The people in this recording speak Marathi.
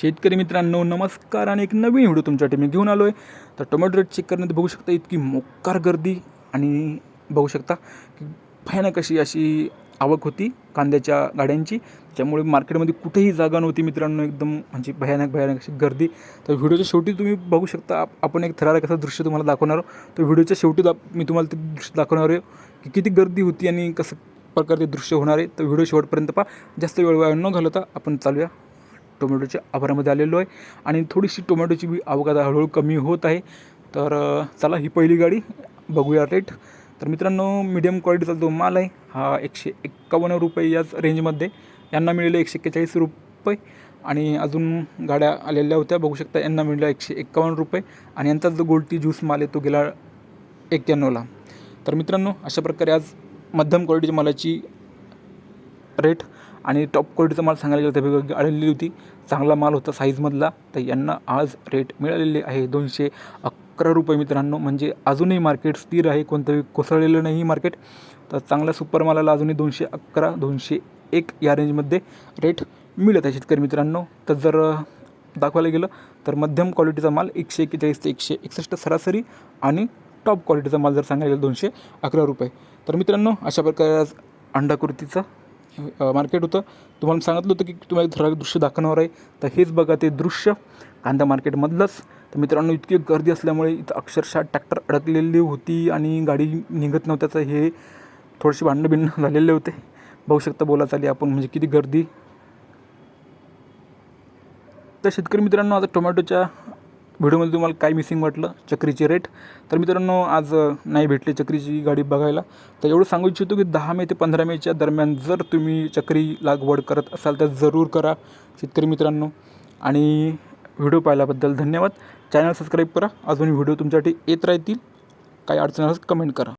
शेतकरी मित्रांनो नमस्कार आणि एक नवीन व्हिडिओ तुमच्यासाठी मी घेऊन आलो आहे तर टोमॅटो रेट चेक करण्यात बघू शकता इतकी मोकार गर्दी आणि बघू शकता की भयानक अशी अशी आवक होती कांद्याच्या गाड्यांची. त्यामुळे मार्केटमध्ये कुठेही जागा नव्हती मित्रांनो एकदम म्हणजे भयानक भयानक अशी गर्दी. तर व्हिडिओच्या शेवटी तुम्ही बघू शकता आपण एक थरारक असं दृश्य तुम्हाला दाखवणार आहोत. तर व्हिडिओच्या शेवटी दा- मी तुम्हाला ते दृश्य दाखवणार आहे की किती गर्दी होती आणि कसं प्रकारचे दृश्य होणार आहे. तर व्हिडिओ शेवटपर्यंत पहा. जास्त वेळ वाया न घालवता आपण चालूया. टोमॅटोच्या आभारामध्ये आलेलो आहे. आणि थोडीशी टोमॅटोची बी आवक हळूहळू कमी होत आहे. तर चला ही पहिली गाडी बघूया रेट. तर मित्रांनो मीडियम क्वालिटीचा जो माल आहे हा एकशे एक्कावन्न रुपये याच रेंजमध्ये यांना मिळेल एकशे एक्केचाळीस रुपये. आणि अजून गाड्या आलेल्या होत्या बघू शकता यांना मिळाल्या एकशे एक्कावन्न रुपये. आणि यांचा जो गोल्टी ज्यूस माल आहे तो गेला एक्क्याण्णवला. तर मित्रांनो अशा प्रकारे आज मध्यम क्वालिटीच्या मालाची रेट आणि टॉप क्वालिटीचा माल सांगायला गेलं तर वेगवेगळी आलेली होती. चांगला माल होता साईजमधला तर यांना आज रेट मिळालेले आहे. दोनशे अकरा रुपये मित्रांनो. म्हणजे अजूनही मार्केट स्थिर आहे. कोणतंही कोसळलेलं नाही मार्केट तर चांगल्या सुपर मालाला अजूनही दोनशे अकरा दोनशे एक या रेंजमध्ये रेट मिळत आहे शेतकरी मित्रांनो. तर जर दाखवायला गेलं तर मध्यम क्वालिटीचा माल एकशे एक्केचाळीस ते एकशे एकसष्ट सरासरी आणि टॉप क्वालिटीचा माल जर सांगायला गेलं दोनशे अकरा रुपये. तर मित्रांनो अशा प्रकारे आज अंडाकृतीचं मार्केट होतं. तुम्हाला सांगितलं होतं की तुम्हाला एक ठराविक दृश्य दाखवणार आहे. तर हेच बघा ते दृश्य. कांदा मार्केटमधलंच तर मित्रांनो इतकी गर्दी असल्यामुळे इथं अक्षरशः ट्रॅक्टर अडकलेली होती आणि गाडी निघत नव्हत्याचं हे थोडेसे भांडणं बिंडणं झालेले होते. बघू शकता बोला चाली आपण म्हणजे किती गर्दी. तर शेतकरी मित्रांनो आता टोमॅटोच्या व्हिडिओमध्ये तुम्हाला काय मिसिंग वाटलं चक्रीची रेट तर मित्रांनो आज नाही भेटली चक्रीची गाडी बघायला. तर एवढं सांगू इच्छितो की दहा मे ते पंधरा मेच्या दरम्यान जर तुम्ही चक्री लागवड करत असाल तर जरूर करा शेतकरी मित्रांनो. आणि व्हिडिओ पाहिल्याबद्दल धन्यवाद. चॅनल सबस्क्राईब करा. अजून व्हिडिओ तुमच्यासाठी येत राहतील. काही अडचण कमेंट करा.